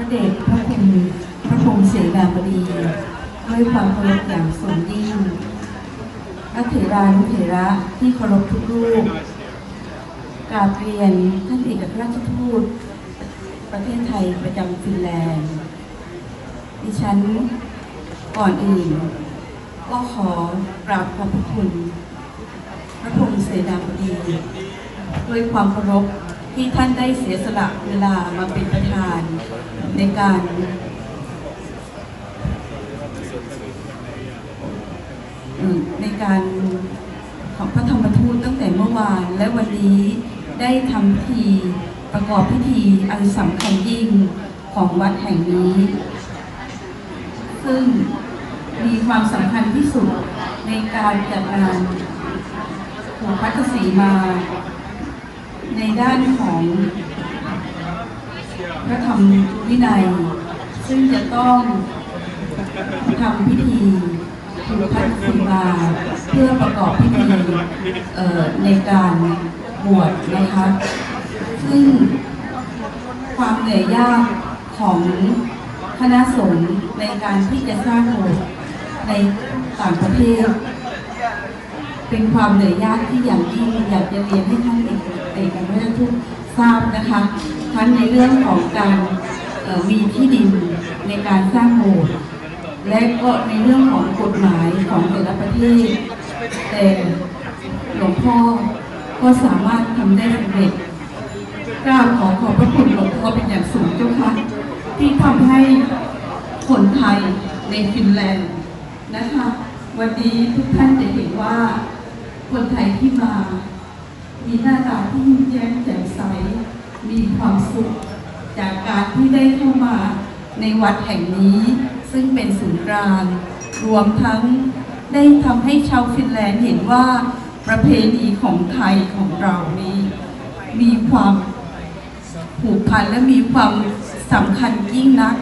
ระเดชพระคุณพระพรหมเสนาบดี ด้วยความเคารพอย่างสูงยิ่งพระเถรานุเถระที่เคารพทุกรูปกราบเรียนท่านเอกอัครราชทูตประเทศไทยประจำฟินแลนด์ ดิฉันก่อนอื่นก็ขอกราบขอบพระคุณ พระพรหมเสนาบดี ด้วยความเคารพ ที่ท่านได้เสียสละเวลามาเป็นประธานในการในการของพระธรรมทูตตั้งแต่เมื่อวาน และวันนี้ได้ทำพิธีประกอบพิธีอันสำคัญยิ่งของวัดแห่งนี้ ซึ่งมีความสำคัญที่สุดในการจัดงานผูกพัทสีมา ในด้านของพระธรรมวินัย ซึ่งจะต้องทำพิธีผูกพัทสีมาเพื่อประกอบพิธีในการบวชนะคะซึ่งความเหนื่อยยากของคณะสงฆ์ในการที่จะสร้างโบสถ์ในต่างประเทศ เป็นความเหนื่อยยากที่อย่างยิ่อยากจะเรียนให้ท่านเอกเอกอัครราชทูตทราบนะคะ ทั้งในเรื่องของการมีที่ดินในการสร้างโบสถ์และก็ในเรื่องของกฎหมายของแต่ละประเทศแต่หลวงพ่อก็สามารถทำได้สำเร็จกราบขอขอบพระคุณหลวงพ่อเป็นอย่างสูงเจ้าค่ะที่ทำให้คนไทยในฟินแลนด์นะคะ วันนี้ทุกท่านจะเห็นว่า คนไทยที่มา มีหน้าตาที่ยิ้มแย้มแจ่มใส มีความสุข จากการที่ได้เข้ามาในวัดแห่งนี้ ซึ่งเป็นศูนย์กลางรวมทั้งได้ทำให้ชาวฟินแลนด์เห็นว่าประเพณีของไทยของเรานี้ มีความผูกพันและมีความสำคัญยิ่งนัก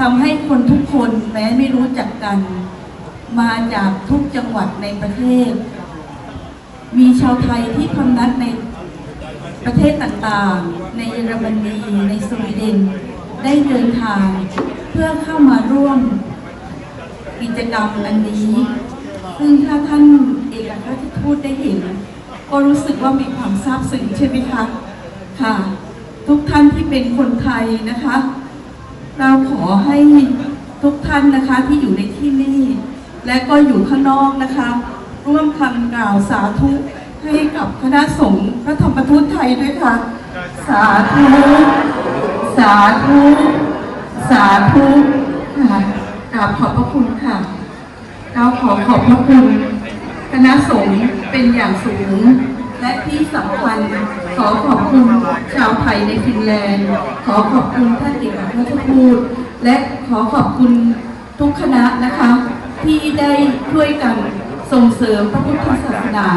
ทำให้คนทุกคนแม้ไม่รู้จักกัน มาจากทุกจังหวัดในประเทศ มีชาวไทยที่พำนักในประเทศต่างๆ ในเยอรมนีในสวีเดน ได้เดินทางเพื่อเข้ามาร่วมกิจกรรมอันนี้ ซึ่งถ้าท่านเอกอัครราชทูตได้เห็น ก็รู้สึกว่ามีความซาบซึ้งใช่ไหมคะค่ะ ทุกท่านที่เป็นคนไทยนะคะ เราขอให้ทุกท่านนะคะที่อยู่ในที่นี่ และก็อยู่ข้างนอกนะคะ คำกล่าวสาธุให้กับคณะสงฆ์พระธรรมทูตไทยด้วยค่ะ สาธุ สาธุ สาธุค่ะกราบขอบพระคุณค่ะเราขอขอบพระคุณคณะสงฆ์เป็นอย่างสูง และที่สำคัญขอขอบคุณชาวไทยในฟินแลนด์ ขอขอบคุณท่านเอกอัครราชทูตและขอขอบคุณทุกคณะนะคะ ที่ได้ช่วยกัน ส่งเสริมพระพุทธศาสนา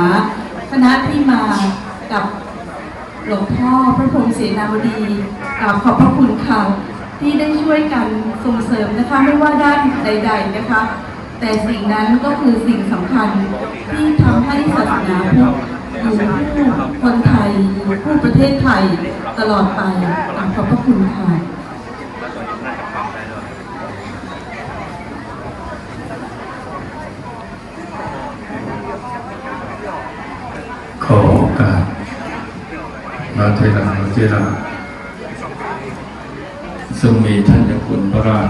คณะที่มากับหลวงพ่อพระพรหมเสนาบดีกราบขอบพระคุณค่ะที่ได้ช่วยกันส่งเสริมนะคะไม่ว่าด้านใด ๆนะคะ แต่สิ่งนั้นก็คือสิ่งสำคัญที่ทำให้ศาสนาพุทธอยู่คู่คนไทยอยู่คู่ประเทศไทยตลอดไปขอบพระคุณค่ะ ข อโอกาสพระเทรานุเทระซึ่งมีท่านยคุณพระราช